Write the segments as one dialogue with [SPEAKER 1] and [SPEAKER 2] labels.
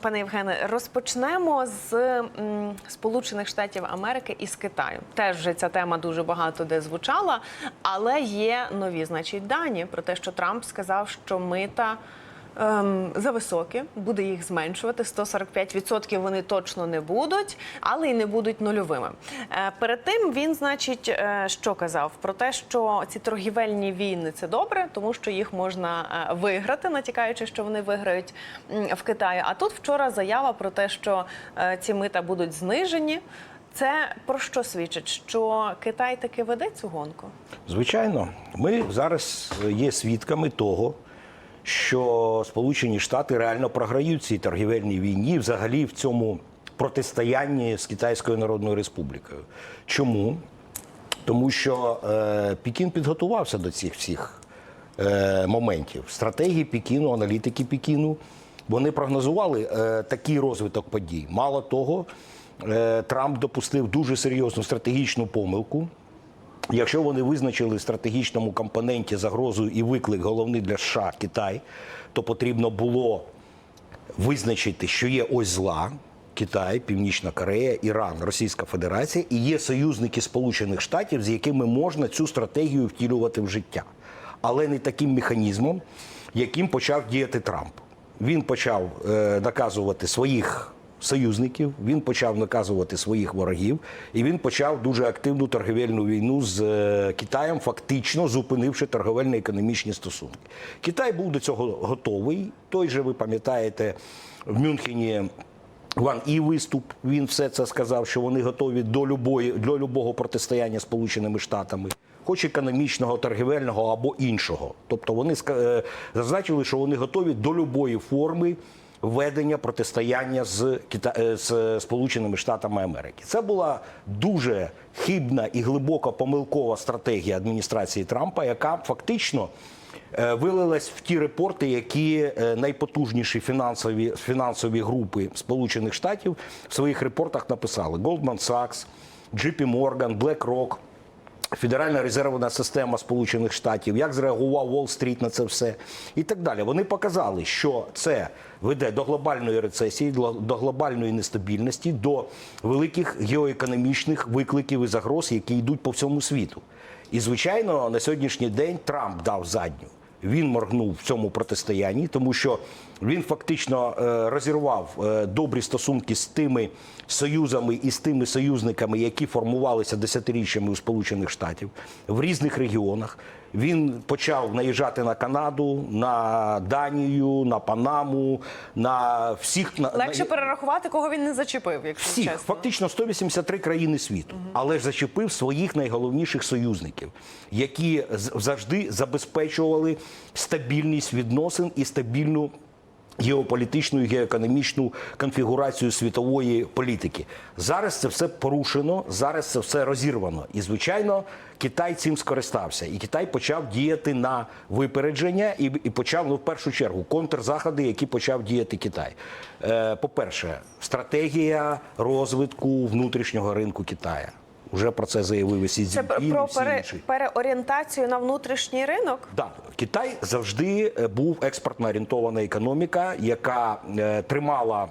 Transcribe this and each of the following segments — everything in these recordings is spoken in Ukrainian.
[SPEAKER 1] Пане Євгене, розпочнемо з Сполучених Штатів Америки і з Китаю. Теж вже ця тема дуже багато де звучала, але є нові, значить, дані про те, що Трамп сказав, що мита ем, зависокі, буде їх зменшувати. 145% вони точно не будуть, але й не будуть нульовими. Е, перед тим він, значить, е, що казав про те, що ці торгівельні війни це добре, тому що їх можна е, виграти, натякаючи, що вони виграють в Китаї. А тут вчора заява про те, що е, ці мита будуть знижені. Це про що свідчить? Що Китай таки веде цю гонку?
[SPEAKER 2] Звичайно, ми зараз є свідками того, що Сполучені Штати реально програють цій торгівельній війні, взагалі в цьому протистоянні з Китайською Народною Республікою. Чому? Тому що е, Пекін підготувався до цих всіх е, моментів. Стратегії Пекіну, аналітики Пекіну, вони прогнозували е, такий розвиток подій. Мало того, е, Трамп допустив дуже серйозну стратегічну помилку. Якщо вони визначили в стратегічному компоненті загрозу і виклик головний для США Китай, то потрібно було визначити, що є ось зла. Китай, Північна Корея, Іран, Російська Федерація і є союзники Сполучених Штатів, з якими можна цю стратегію втілювати в життя, але не таким механізмом, яким почав діяти Трамп. Він почав е, наказувати своїх союзників, він почав наказувати своїх ворогів, і він почав дуже активну торговельну війну з е, Китаєм, фактично зупинивши торговельно-економічні стосунки. Китай був до цього готовий. Той же, ви пам'ятаєте, в Мюнхені. Ван і виступ він все це сказав, що вони готові до любої до любого протистояння Сполученими Штатами, хоч економічного, торгівельного або іншого. Тобто вони е, зазначили, що вони готові до любої форми ведення протистояння з Кита... е, з Сполученими Штатами Америки. Це була дуже хибна і глибоко помилкова стратегія адміністрації Трампа, яка фактично е, вилилась в ті репорти, які е, найпотужніші фінансові фінансові групи Сполучених Штатів в своїх репортах написали: Goldman Sachs, JP Morgan, BlackRock, Федеральна резервна система Сполучених Штатів, як зреагував Уолл-стріт на це все і так далі. Вони показали, що це веде до глобальної рецесії, до глобальної нестабільності, до великих геоекономічних викликів і загроз, які йдуть по всьому світу. І звичайно, на сьогоднішній день Трамп дав задню. Він моргнув в цьому протистоянні, тому що він фактично е, розірвав е, добрі стосунки з тими союзами і з тими союзниками, які формувалися десятиріччями у Сполучених Штатів в різних регіонах. Він почав наїжджати на Канаду, на Данію, на Панаму, на всіх на
[SPEAKER 1] Легше
[SPEAKER 2] на-
[SPEAKER 1] перерахувати, кого він не зачепив, якщо
[SPEAKER 2] всіх,
[SPEAKER 1] чесно.
[SPEAKER 2] фактично 183 країни світу, але ж зачепив своїх найголовніших союзників, які завжди забезпечували стабільність відносин і стабільну. Геополітичну і геоекономічну конфігурацію світової політики зараз це все порушено, зараз це все розірвано. І звичайно, Китай цим скористався, і Китай почав діяти на випередження і, і почав ну в першу чергу контрзаходи, які почав діяти Китай. Е, по-перше, стратегія розвитку внутрішнього ринку Китаю. Уже про це заявив Сі
[SPEAKER 1] Це
[SPEAKER 2] і
[SPEAKER 1] про
[SPEAKER 2] всі
[SPEAKER 1] пере,
[SPEAKER 2] інші.
[SPEAKER 1] переорієнтацію на внутрішній ринок.
[SPEAKER 2] Да, Китай завжди е, був експортно орієнтована економіка, яка е, тримала.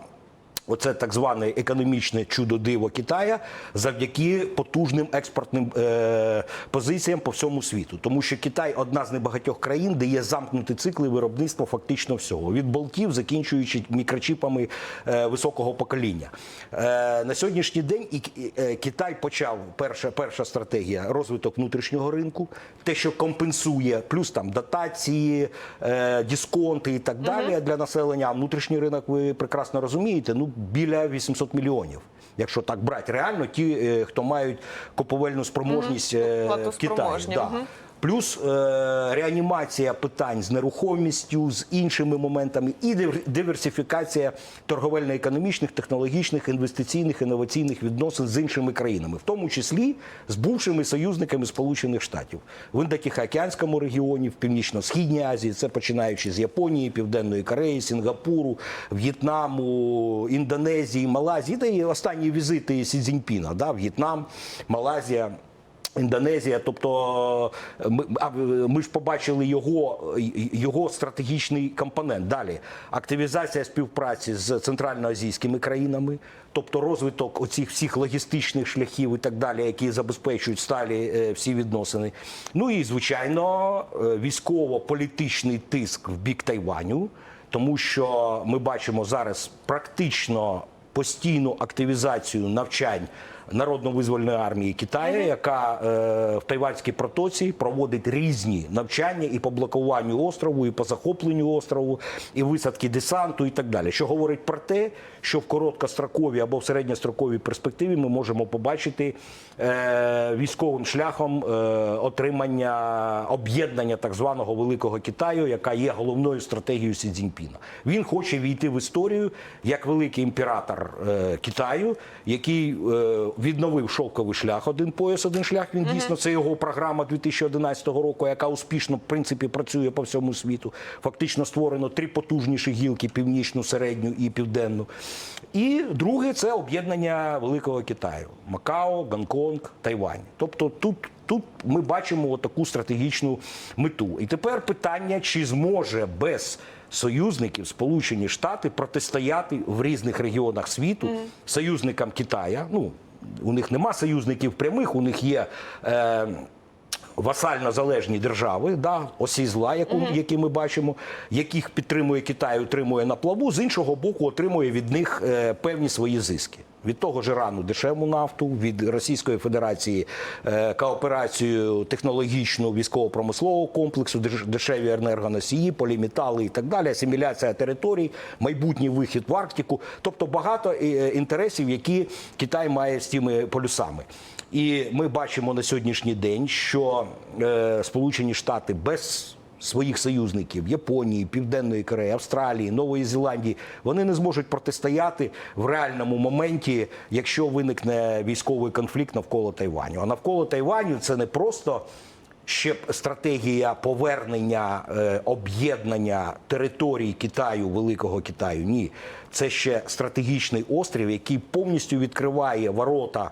[SPEAKER 2] Оце так зване економічне чудо диво Китая завдяки потужним експортним е, позиціям по всьому світу. Тому що Китай одна з небагатьох країн, де є замкнуті цикли виробництва фактично всього від болтів, закінчуючи мікрочіпами е, високого покоління. Е, на сьогоднішній день і, е, Китай почав перша, перша стратегія розвиток внутрішнього ринку, те, що компенсує, плюс там дотації, е, дисконти і так далі для населення. А внутрішній ринок, ви прекрасно розумієте, ну біля 800 мільйонів. Якщо так брати, реально ті, е, хто мають куповельну спроможність е, в Китаї. Да.
[SPEAKER 1] мгм.
[SPEAKER 2] Плюс е, реанімація питань з нерухомістю, з іншими моментами, і дивер- диверсифікація торговельно-економічних, технологічних, інвестиційних, інноваційних відносин з іншими країнами, в тому числі з бувшими союзниками Сполучених Штатів в Індотихоокеанському регіоні, в Північно-Східній Азії, це починаючи з Японії, Південної Кореї, Сінгапуру, В'єтнаму, Індонезії, Малайзії, та і останні візити Сі Цзіньпіна, да, В'єтнам, Малайзія. Індонезія, тобто е, ми, е, ми ж побачили його, е, його стратегічний компонент. Далі активізація співпраці з центральноазійськими країнами, тобто розвиток оцих всіх логістичних шляхів і так далі, які забезпечують сталі всі відносини. Ну і звичайно, військово-політичний тиск в бік Тайваню, тому що ми бачимо зараз практично постійну активізацію навчань народно-визвольної армії Китаю, яка е, в Тайванській протоці проводить різні навчання і по блокуванню острову, і по захопленню острову, і висадки десанту, і так далі. Що говорить про те, що в короткостроковій або в середньостроковій перспективі ми можемо побачити е, військовим шляхом е, отримання об'єднання так званого Великого Китаю, яка є головною стратегією Сі Цзіньпіна. Він хоче війти в історію як великий імператор е, Китаю, який е, відновив шовковий шлях, один пояс, один шлях. Він дійсно це його програма 2011 року, яка успішно в принципі працює по всьому світу. Фактично створено три потужніші гілки: північну, середню і південну. І друге це об'єднання Великого Китаю: Макао, Гонконг, Тайвань. Тобто тут. Тут ми бачимо таку стратегічну мету. І тепер питання, чи зможе без союзників Сполучені Штати протистояти в різних регіонах світу союзникам Китая. Ну у них нема союзників прямих, у них є. Е, Васально залежні держави, да, осі зла, яку, які ми бачимо, яких підтримує Китай, отримує на плаву, з іншого боку, отримує від них е, певні свої зиски. Від того ж Ірану дешеву нафту, від Російської Федерації е, кооперацію технологічну військово-промислового комплексу, деш- дешеві енергоносії, поліметали і так далі, асиміляція територій, майбутній вихід в Арктику. Тобто багато е, інтересів, які Китай має з тими полюсами. І ми бачимо на сьогоднішній день, що е, Сполучені Штати без своїх союзників Японії, Південної Кореї, Австралії, Нової Зеландії вони не зможуть протистояти в реальному моменті, якщо виникне військовий конфлікт навколо Тайваню. А навколо Тайваню це не просто. Ще стратегія повернення е, об'єднання територій Китаю, Великого Китаю. Ні, це ще стратегічний острів, який повністю відкриває ворота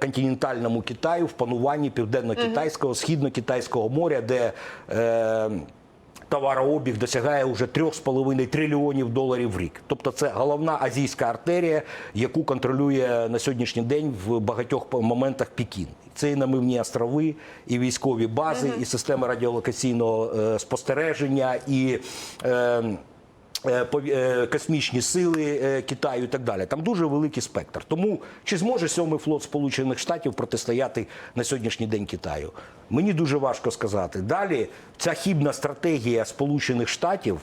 [SPEAKER 2] континентальному Китаю в пануванні південно-китайського, східно-китайського моря, де е, товарообіг досягає вже 3,5 трильйонів доларів в рік. Тобто це головна азійська артерія, яку контролює на сьогоднішній день в багатьох моментах Пекін. Це і намивні острови, і військові бази, і системи радіолокаційного е, спостереження, і е, е, е, космічні сили е, Китаю і так далі. Там дуже великий спектр. Тому чи зможе сьомий флот Сполучених Штатів протистояти на сьогоднішній день Китаю? Мені дуже важко сказати. Далі ця хібна стратегія Сполучених Штатів.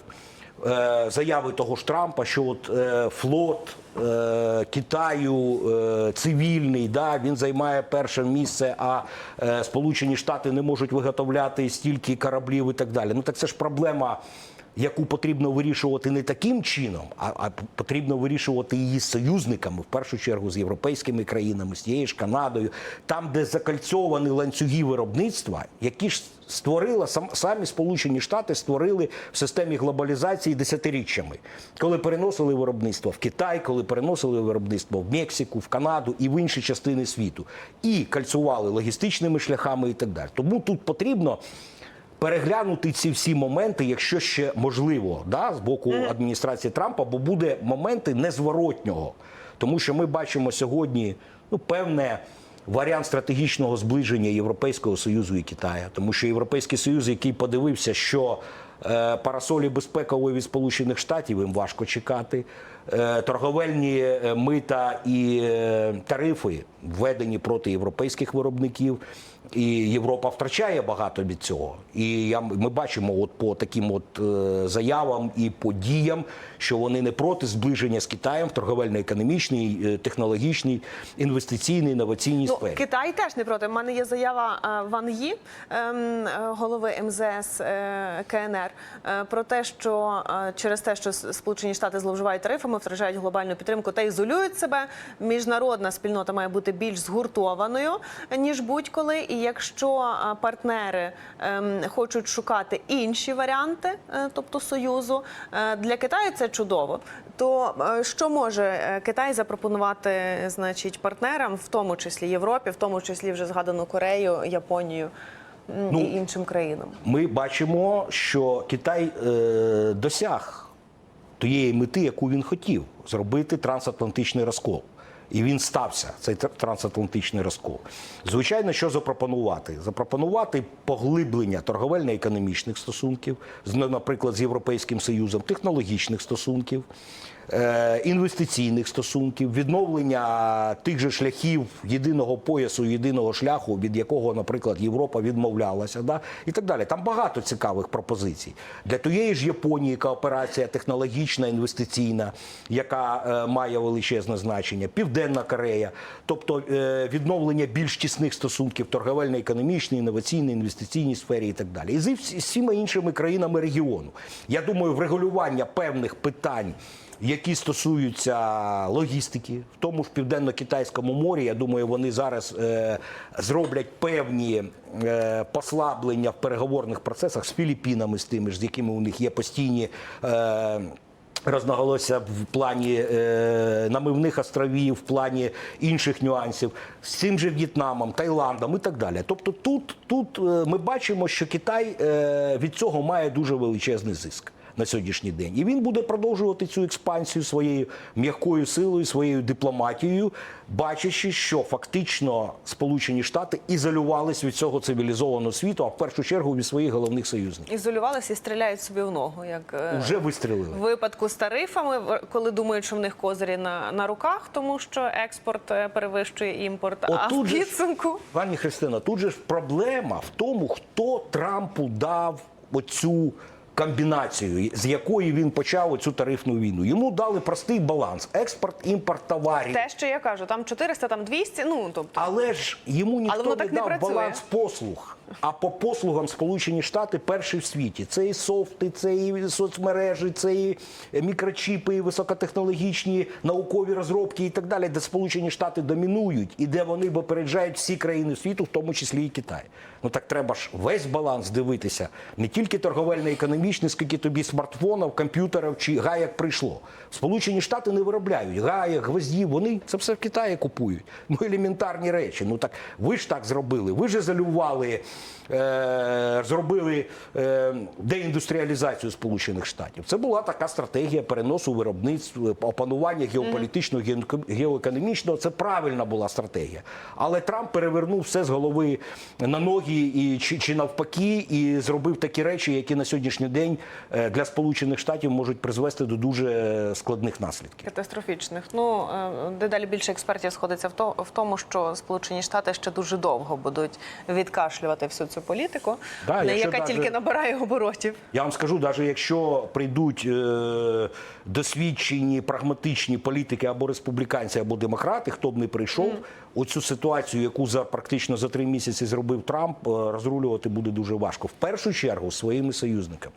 [SPEAKER 2] е, Заяви того ж Трампа, що от е, флот е, Китаю е, цивільний, да, він займає перше місце, а е, Сполучені Штати не можуть виготовляти стільки кораблів і так далі. Ну так це ж проблема яку потрібно вирішувати не таким чином, а, а потрібно вирішувати її з союзниками, в першу чергу з європейськими країнами, з тією ж Канадою, там, де закальцьовані ланцюги виробництва, які ж створила сам, самі Сполучені Штати створили в системі глобалізації десятиріччями, коли переносили виробництво в Китай, коли переносили виробництво в Мексику, в Канаду і в інші частини світу, і кальцювали логістичними шляхами і так далі. Тому тут потрібно переглянути ці всі моменти, якщо ще можливо, да, з боку адміністрації Трампа, бо буде моменти незворотнього. Тому що ми бачимо сьогодні ну, певне. Варіант стратегічного зближення Європейського Союзу і Китаю, тому що Європейський Союз, який подивився, що е, парасолі безпекової від Сполучених Штатів їм важко чекати, е, торговельні е, мита і е, тарифи введені проти європейських виробників, і Європа втрачає багато від цього. І я, ми бачимо от по таким от е, заявам і подіям, що вони не проти зближення з Китаєм в торговельно-економічній, е, технологічній, інвестиційній, інноваційній
[SPEAKER 1] Ну,
[SPEAKER 2] сфері.
[SPEAKER 1] Китай теж не проти. У мене є заява е, Ван Ї, ем, е, голови МЗС КНР, про те, що через те, що Сполучені Штати зловживають тарифами, втрачають глобальну підтримку та ізолюють себе. Міжнародна спільнота має бути більш згуртованою ніж будь-коли. І якщо партнери ем, хочуть шукати інші варіанти, тобто союзу, для Китаю це чудово. То е, що може е, Китай запропонувати, значить, партнерам, в тому числі Європі, в тому числі вже згадану Корею, Японію
[SPEAKER 2] Ну,
[SPEAKER 1] і іншим країнам?
[SPEAKER 2] Ми бачимо, що Китай е, досяг тієї мети, яку він хотів зробити трансатлантичний розкол. І він стався цей тр- трансатлантичний розкол. Звичайно, що запропонувати? Запропонувати поглиблення торговельно-економічних стосунків, з, наприклад, з Європейським Союзом, технологічних стосунків, інвестиційних стосунків, відновлення тих же шляхів єдиного поясу, єдиного шляху, від якого, наприклад, Європа відмовлялася, да? і так далі. Там багато цікавих пропозицій. Для тієї ж Японії кооперація технологічна, інвестиційна, яка е, має величезне значення, Південна Корея, тобто е, відновлення більш тісних стосунків торговельно-економічній, інноваційній, інвестиційній сфері і так далі. І з всіма іншими країнами регіону. Я думаю, врегулювання певних питань. Які стосуються логістики, в тому ж південно-китайському морі, я думаю, вони зараз е, зроблять певні е, послаблення в переговорних процесах з Філіппінами, з тими ж, з якими у них є постійні. Е, Рознаголося в плані е, намивних островів, в плані інших нюансів з цим же В'єтнамом, Таїландом і так далі. Тобто, тут, тут е, ми бачимо, що Китай е, від цього має дуже величезний зиск на сьогоднішній день, і він буде продовжувати цю експансію своєю м'якою силою, своєю дипломатією, бачачи, що фактично Сполучені Штати ізолювались від цього цивілізованого світу, а в першу чергу від своїх головних союзників.
[SPEAKER 1] Ізолювалися і стріляють собі в ногу, як е,
[SPEAKER 2] Вже вистрілили.
[SPEAKER 1] в випадку з тарифами, коли думають, що в них козирі на, на руках, тому що експорт е, перевищує імпорт. а в
[SPEAKER 2] Отут же ж-
[SPEAKER 1] підсумку
[SPEAKER 2] Пані Христина, тут же ж проблема в тому, хто Трампу дав оцю комбінацію, з якої він почав цю тарифну війну. Йому дали простий баланс: експорт, імпорт товарів.
[SPEAKER 1] те, що я кажу, там 400, там 200, ну тобто.
[SPEAKER 2] Але ж йому ніхто не
[SPEAKER 1] не
[SPEAKER 2] дав
[SPEAKER 1] працює.
[SPEAKER 2] баланс послуг. А по послугам Сполучені Штати перші в світі. Це і софти, це і соцмережі, це і мікрочіпи, і високотехнологічні наукові розробки і так далі, де Сполучені Штати домінують і де вони випереджають всі країни світу, в тому числі і Китай. Ну так треба ж весь баланс дивитися, не тільки торговельно-економічний, скільки тобі смартфонів, комп'ютерів чи гаєк прийшло. Сполучені Штати не виробляють гаєк, гвоздів, вони це все в Китаї купують. Ну елементарні речі. Ну так ви ж так зробили. Ви ж ізолювали, е, зробили е, деіндустріалізацію Сполучених Штатів. Це була така стратегія переносу виробництв, опанування геополітичного, ге- геоекономічного. Це правильна була стратегія. Але Трамп перевернув все з голови на ноги і чи, чи навпаки, і зробив такі речі, які на сьогоднішній день е, для Сполучених Штатів можуть призвести до дуже складних наслідків.
[SPEAKER 1] Катастрофічних. Ну е, дедалі більше експертів сходиться в тому, що Сполучені Штати ще дуже довго будуть відкашлювати всю цю політику,
[SPEAKER 2] Да,
[SPEAKER 1] не- яка
[SPEAKER 2] даже-
[SPEAKER 1] тільки набирає оборотів.
[SPEAKER 2] Я вам скажу, навіть якщо прийдуть е, досвідчені прагматичні політики або республіканці, або демократи, хто б не прийшов, оцю ситуацію, яку за практично за три місяці зробив Трамп, е, розрулювати буде дуже важко. В першу чергу своїми союзниками.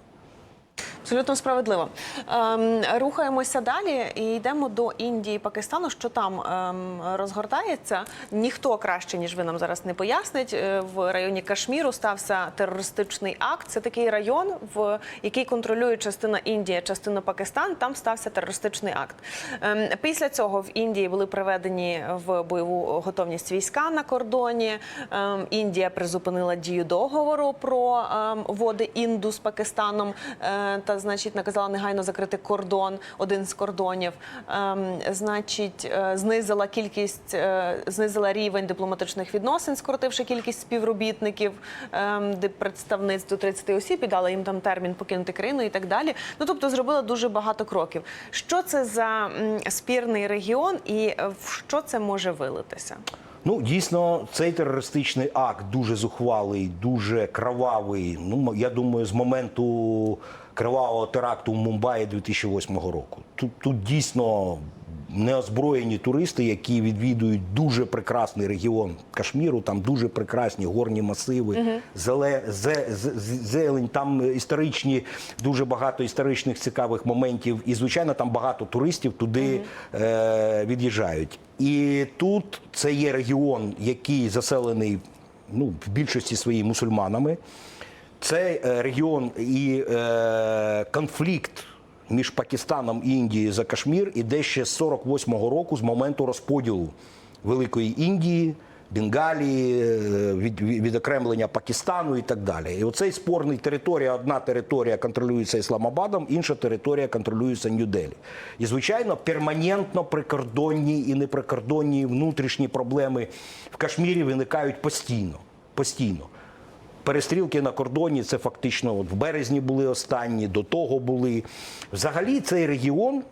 [SPEAKER 1] Абсолютно справедливо. Ем, рухаємося далі і йдемо до Індії Пакистану. Що там ем, розгортається? Ніхто краще ніж ви нам зараз не пояснить. Е, В районі Кашміру стався терористичний акт. Це такий район, в який контролює частина Індія, частина Пакистан. Там стався терористичний акт. Ем, після цього в Індії були приведені в бойову готовність війська на кордоні. Ем, Індія призупинила дію договору про ем, води Інду з Пакистаном е, та, значить, наказала негайно закрити кордон, один з кордонів. Ем, Значить, е, знизила кількість, е, знизила рівень дипломатичних відносин, скоротивши кількість співробітників, ем, представниць до 30 осіб і дала їм там термін покинути країну і так далі. Ну тобто зробила дуже багато кроків. Що це за спірний регіон і е, в що це може вилитися?
[SPEAKER 2] Ну, дійсно, цей терористичний акт дуже зухвалий, дуже кровавий. Ну, я думаю, з моменту кривавого теракту в Мумбаї 2008 року. Тут, тут дійсно неозброєні туристи, які відвідують дуже прекрасний регіон Кашміру, там дуже прекрасні горні масиви, зеле, зе, зелень, там історичні, дуже багато історичних цікавих моментів. І, звичайно, там багато туристів туди е, від'їжджають. І тут це є регіон, який заселений ну, в більшості своїй мусульманами. Це е, регіон і е, конфлікт між Пакистаном і Індією за Кашмір іде ще з 48-го року з моменту розподілу Великої Індії, Бенгалії, е, від- відокремлення Пакистану і так далі. І оцей спорний територія, одна територія контролюється Ісламабадом, інша територія контролюється Нью-Делі. І, звичайно, перманентно прикордонні і неприкордонні внутрішні проблеми в Кашмірі виникають постійно. постійно. Перестрілки на кордоні це фактично от в березні були останні, до того були. Взагалі цей регіон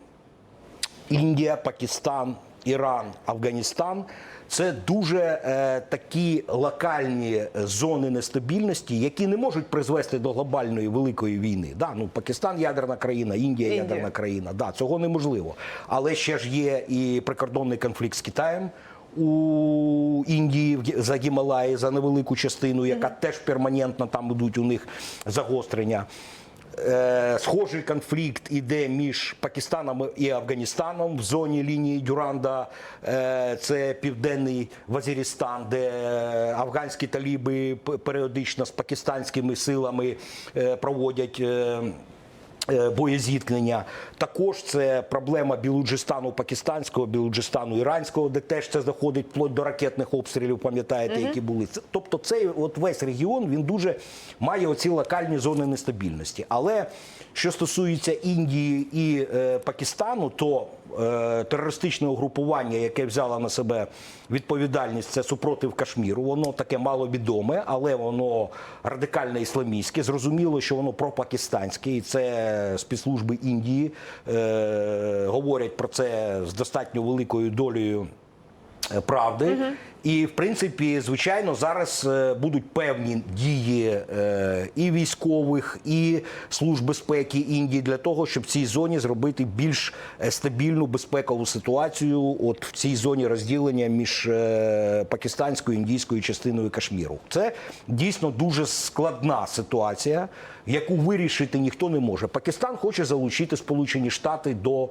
[SPEAKER 2] Індія, Пакистан, Іран, Афганістан це дуже е, такі локальні е, зони нестабільності, які не можуть призвести до глобальної великої війни. Да, ну Пакистан ядерна країна, Індія
[SPEAKER 1] Індія.
[SPEAKER 2] ядерна країна. Да, цього неможливо. Але ще ж є і прикордонний конфлікт з Китаєм. У Індії за Гімалаї за невелику частину, яка теж перманентно там ідуть у них загострення. Е, схожий конфлікт іде між Пакистаном і Афганістаном в зоні лінії Дюранда. Е, це південний Вазірістан, де афганські таліби періодично з пакистанськими силами е, проводять. е, Боєзіткнення також це проблема Білуджистану пакистанського, Білуджистану іранського, де теж це заходить вплоть до ракетних обстрілів, пам'ятаєте, які були. Тобто, цей от весь регіон він дуже має оці локальні зони нестабільності. Але що стосується Індії і е, Пакистану, то е, терористичне угрупування, яке взяло на себе відповідальність, це супротив Кашміру. Воно таке маловідоме, але воно радикально ісламістське. Зрозуміло, що воно пропакистанське, і це спецслужби Індії е, говорять про це з достатньо великою долею е, правди. І в принципі, звичайно, зараз е, будуть певні дії е, і військових, і служб безпеки Індії для того, щоб в цій зоні зробити більш стабільну безпекову ситуацію. От в цій зоні розділення між пакистанською і індійською частиною Кашміру. Це дійсно дуже складна ситуація, яку вирішити ніхто не може. Пакистан хоче залучити Сполучені Штати до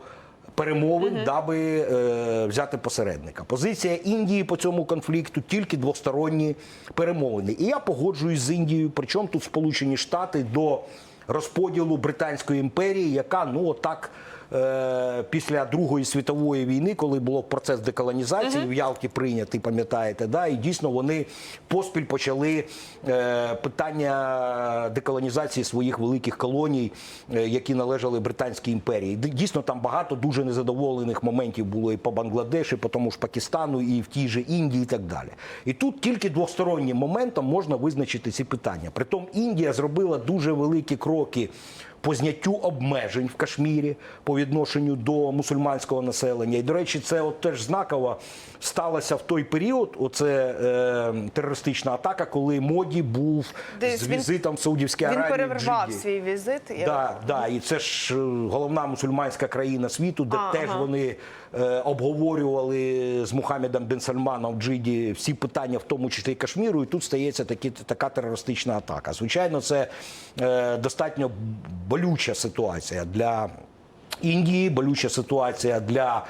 [SPEAKER 2] перемовин, даби е, взяти посередника. Позиція Індії по цьому конфлікту тільки двосторонні перемовини. І я погоджуюсь з Індією. Причому тут Сполучені Штати до розподілу Британської імперії, яка ну отак. Е, Після Другої світової війни, коли було процес деколонізації в Ялті прийнятий, пам'ятаєте, да, і дійсно вони поспіль почали е, питання деколонізації своїх великих колоній, е, які належали Британській імперії. Дійсно, там багато дуже незадоволених моментів було і по Бангладеші, по тому ж Пакистану, і в тій же Індії, і так далі. І тут тільки двостороннім моментом можна визначити ці питання. Притом Індія зробила дуже великі кроки. По зняттю обмежень в Кашмірі по відношенню до мусульманського населення. І, до речі, це от теж знаково сталося в той період. Оце е, терористична атака, коли Моді був
[SPEAKER 1] Десь
[SPEAKER 2] з
[SPEAKER 1] він-
[SPEAKER 2] візитом в Саудівській
[SPEAKER 1] Він
[SPEAKER 2] Аравії. в
[SPEAKER 1] перервав свій візит. Я-
[SPEAKER 2] Да, да, і це ж е, головна мусульманська країна світу, де
[SPEAKER 1] А,
[SPEAKER 2] теж
[SPEAKER 1] ага.
[SPEAKER 2] вони обговорювали з Мухаммедом бен Сальманом в Джиді всі питання, в тому числі Кашміру, і тут стається такі, така терористична атака. Звичайно, це е, достатньо болюча ситуація для. Індії болюча ситуація для е,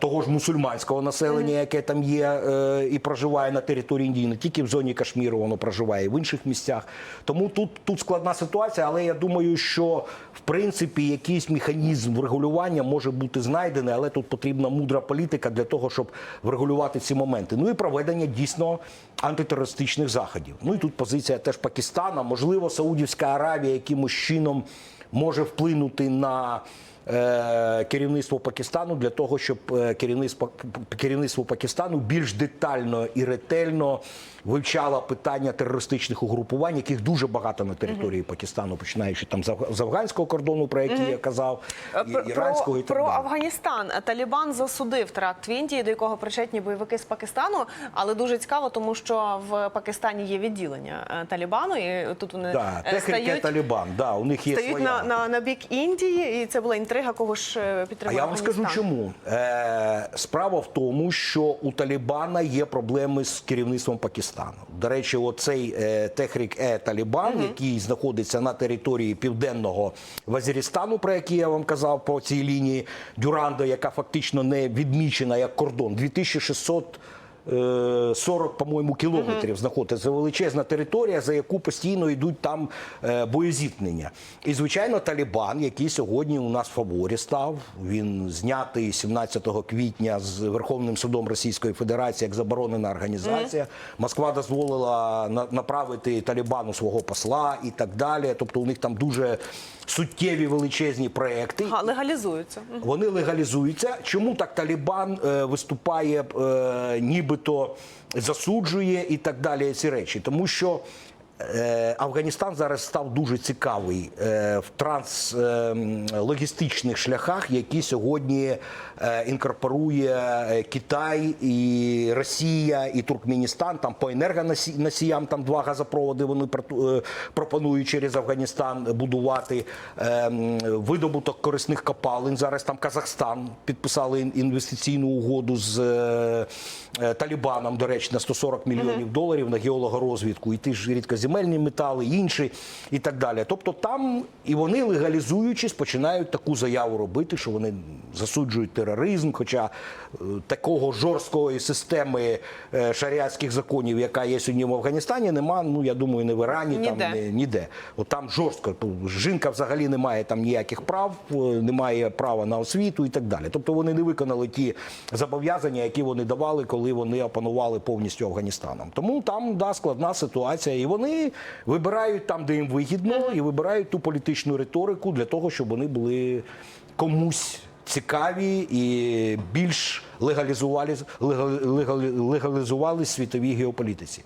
[SPEAKER 2] того ж мусульманського населення, яке там є е, і проживає на території Індії, не тільки в зоні Кашміру, воно проживає і в інших місцях. Тому тут, тут складна ситуація, але я думаю, що в принципі якийсь механізм врегулювання може бути знайдений, але тут потрібна мудра політика для того, щоб врегулювати ці моменти. Ну і проведення дійсно антитерористичних заходів. Ну і тут позиція теж Пакистана, можливо, Саудівська Аравія якимось чином може вплинути на е, керівництво Пакистану для того, щоб е, керівництво, керівництво Пакистану більш детально і ретельно вивчало питання терористичних угрупувань, яких дуже багато на території Пакистану, починаючи там з Афга- афганського кордону, про який я казав,
[SPEAKER 1] Е,
[SPEAKER 2] і
[SPEAKER 1] Про,
[SPEAKER 2] іранського і так
[SPEAKER 1] про
[SPEAKER 2] далі.
[SPEAKER 1] Афганістан Талібан засудив теракт в Індії, до якого причетні бойовики з Пакистану. Але дуже цікаво, тому що в Пакистані є відділення Талібану, і тут вони
[SPEAKER 2] Да,
[SPEAKER 1] стають,
[SPEAKER 2] Талібан, да, у них є
[SPEAKER 1] стають
[SPEAKER 2] своя.
[SPEAKER 1] на, на, на бік Індії, і це була інтрига. Інтрига, кого ж е,
[SPEAKER 2] А я вам скажу чому. Е, справа в тому, що у Талібана є проблеми з керівництвом Пакистану. До речі, оцей е, Техрік Е Талібан, який знаходиться на території південного Вазірістану, про який я вам казав по цій лінії Дюранда, яка фактично не відмічена як кордон, 2600 е, 40, по-моєму, кілометрів знаходиться. Це величезна територія, за яку постійно йдуть там е, боєзіткнення. І, звичайно, Талібан, який сьогодні у нас в фаворі став, він знятий 17 квітня з Верховним судом Російської Федерації як заборонена організація. Москва дозволила на- направити Талібану свого посла і так далі. Тобто у них там дуже суттєві величезні проекти.
[SPEAKER 1] Ага, легалізуються.
[SPEAKER 2] Вони легалізуються. Чому так Талібан е, виступає, е, нібито засуджує і так далі ці речі? Тому що Афганістан зараз став дуже цікавий е, в транслогістичних шляхах, які сьогодні е, інкорпорує е, Китай і Росія і Туркменістан. Там по енергоносіям там два газопроводи вони е, пропонують через Афганістан будувати е, видобуток корисних копалин. Зараз там Казахстан підписали інвестиційну угоду з е, е, Талібаном, до речі, на 140 мільйонів доларів на геологорозвідку, і ті ж рідкоземельні метали, інші і так далі. Тобто там і вони легалізуючись починають таку заяву робити, що вони засуджують тероризм. Хоча е, такого жорсткої системи е, шаріатських законів, яка є сьогодні в Афганістані, нема. Ну я думаю, не в Ірані,
[SPEAKER 1] Ніде.
[SPEAKER 2] там не, ніде. От там жорстко. Жінка взагалі не має там ніяких прав, е, не має права на освіту і так далі. Тобто вони не виконали ті зобов'язання, які вони давали, коли вони опанували повністю Афганістаном. Тому там да, складна ситуація, і вони вибирають там, де їм вигідно, і вибирають ту політичну риторику для того, щоб вони були комусь. Цікаві і більш легалізували, легалізували світовій геополітиці.